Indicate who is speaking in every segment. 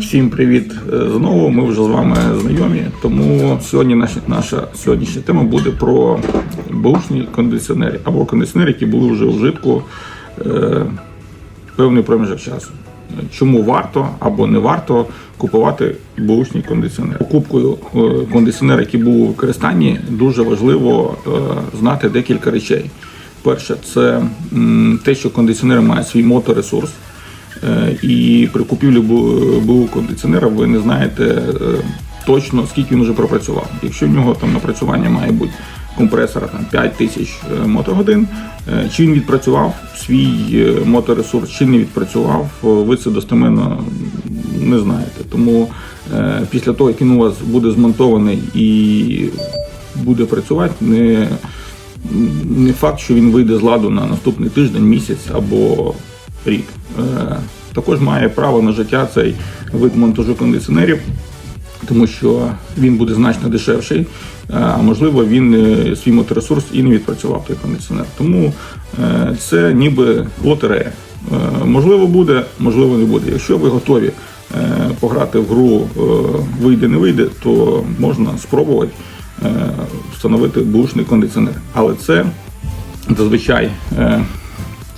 Speaker 1: Всім привіт е, знову. Ми вже з вами знайомі. Тому сьогодні наша, наша сьогоднішня тема буде про бушні кондиціонери або кондиціонери, які були вже у вжитку е, певний проміжок часу. Чому варто або не варто купувати бушні кондиціонери? Покупкою е, кондиціонера, який був у використанні, дуже важливо е, знати декілька речей. Перше, це те, що кондиціонер має свій моторесурс. Е, І при купівлі бу- кондиціонера ви не знаєте е, точно, скільки він вже пропрацював. Якщо в нього там напрацювання має бути компресора там 5 тисяч е, мотогодин, чи він відпрацював свій моторесурс, чи не відпрацював, ви це достеменно не знаєте. Тому після того, як він у вас буде змонтований і буде працювати, не, не факт, що він вийде з ладу на наступний тиждень, місяць або рік. Е, Також має право на життя цей вид монтажу кондиціонерів, тому що він буде значно дешевший, е, а можливо він е, свій моторесурс і не відпрацював той кондиціонер. Тому це ніби лотерея. Можливо, буде, можливо, не буде. Якщо ви готові пограти в гру е, вийде, то можна спробувати встановити бушний кондиціонер. Але це зазвичай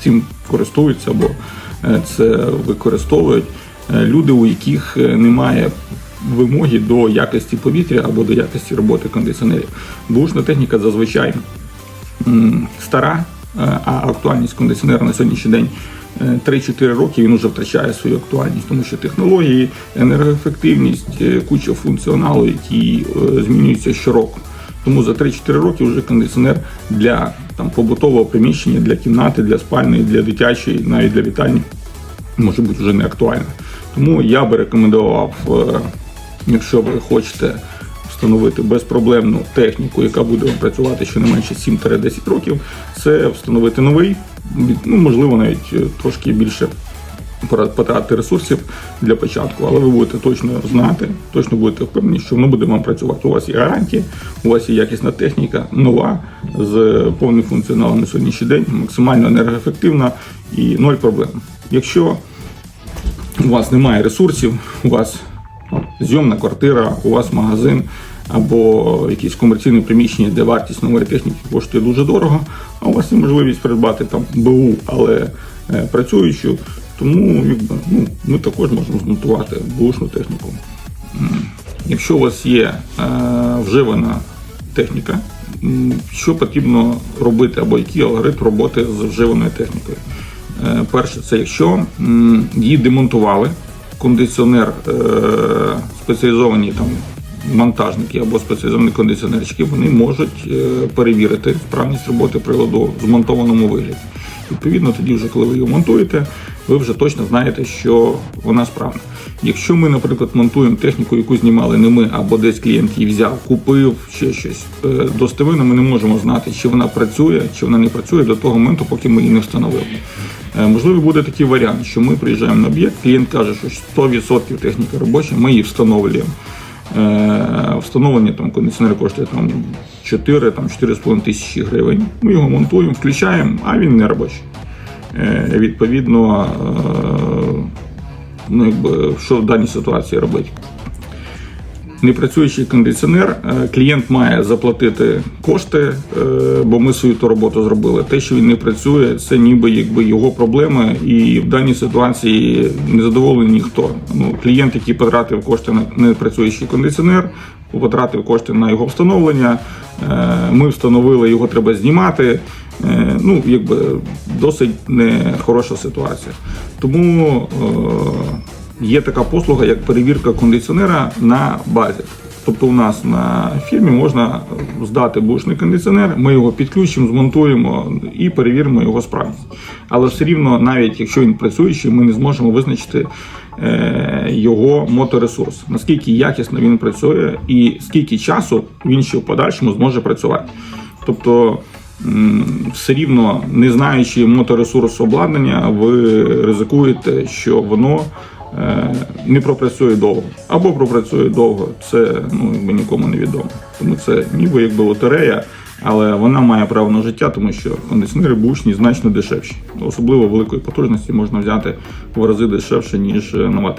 Speaker 1: цим користуються або е, це використовують е, люди, у яких е, немає вимоги до якості повітря або до якості роботи кондиціонерів. Бушна техніка зазвичай стара, а актуальність кондиціонера на сьогоднішній день е, 3-4 роки він вже втрачає свою актуальність, тому що технології, енергоефективність, куча функціоналу, які змінюються щороку. Тому за 3-4 роки вже кондиціонер для там, побутового приміщення, для кімнати, для спальної, для дитячої, навіть для вітальні може бути вже не актуальним. Тому я би рекомендував, е, якщо ви хочете встановити безпроблемну техніку, яка буде вам працювати щонайменше 7-10 років, це встановити новий, ну, можливо, навіть е, трошки більше потратити ресурсів для початку, але ви будете точно знати, точно будете впевнені, що воно буде вам працювати. У вас є гарантія, у вас є якісна техніка, нова, з повним функціоналом на сьогоднішній день, максимально енергоефективна і ноль проблем. Якщо у вас немає ресурсів, у вас зйомна квартира, у вас магазин або якесь комерційне приміщення, де вартість нової техніки коштує дуже дорого, а у вас є можливість придбати там БУ, але е, працюючу, тому якби, ну, ми також можемо змонтувати бушну техніку. Якщо у вас є е, вживана техніка, що потрібно робити, або який алгоритм роботи з вживаною технікою? Е, Перше, це якщо її демонтували, кондиціонер е, спеціалізовані там монтажники або спеціалізовані кондиціонерчики, вони можуть е, перевірити справність роботи приладу в змонтованому вигляді. Відповідно, тоді, вже коли ви його монтуєте, ви вже точно знаєте, що вона справна. Якщо ми, наприклад, монтуємо техніку, яку знімали не ми, або десь клієнт її взяв, купив ще щось, е, достеменно ми не можемо знати, чи вона працює, чи вона не працює до того моменту, поки ми її не встановили. Е, Можливо, буде такий варіант, що ми приїжджаємо на об'єкт, клієнт каже, що 100% техніка робоча, ми її встановлюємо. Е, Встановлення там кондиціонер коштує там 4 там 4,5 тисячі гривень. Ми його монтуємо, включаємо, а він не робочий. Е, Відповідно, е, ну, якби, що в даній ситуації робити? Непрацюючий кондиціонер, е, клієнт має заплатити кошти, бо ми свою ту роботу зробили. Те, що він не працює, це ніби якби його проблеми, і в даній ситуації не задоволений ніхто. Ну, клієнт, який потратив кошти на непрацюючий кондиціонер, потратив кошти на його встановлення. Ми встановили, його треба знімати. Е, Ну, якби досить нехороша ситуація. Тому. е, Є така послуга, як перевірка кондиціонера на базі. Тобто у нас на фірмі можна здати бушний кондиціонер, ми його підключимо, змонтуємо і перевіримо його справність. Але все рівно, навіть якщо він працюючий, ми не зможемо визначити е, його моторесурс, наскільки якісно він працює і скільки часу він ще в подальшому зможе працювати. Тобто все рівно, не знаючи моторесурс обладнання, ви ризикуєте, що воно е, не пропрацює довго. Або пропрацює довго, це ну, якби нікому не відомо. Тому це ніби якби лотерея, але вона має право на життя, тому що кондиціонери бушні значно дешевші. Особливо великої потужності можна взяти в рази дешевше, ніж нова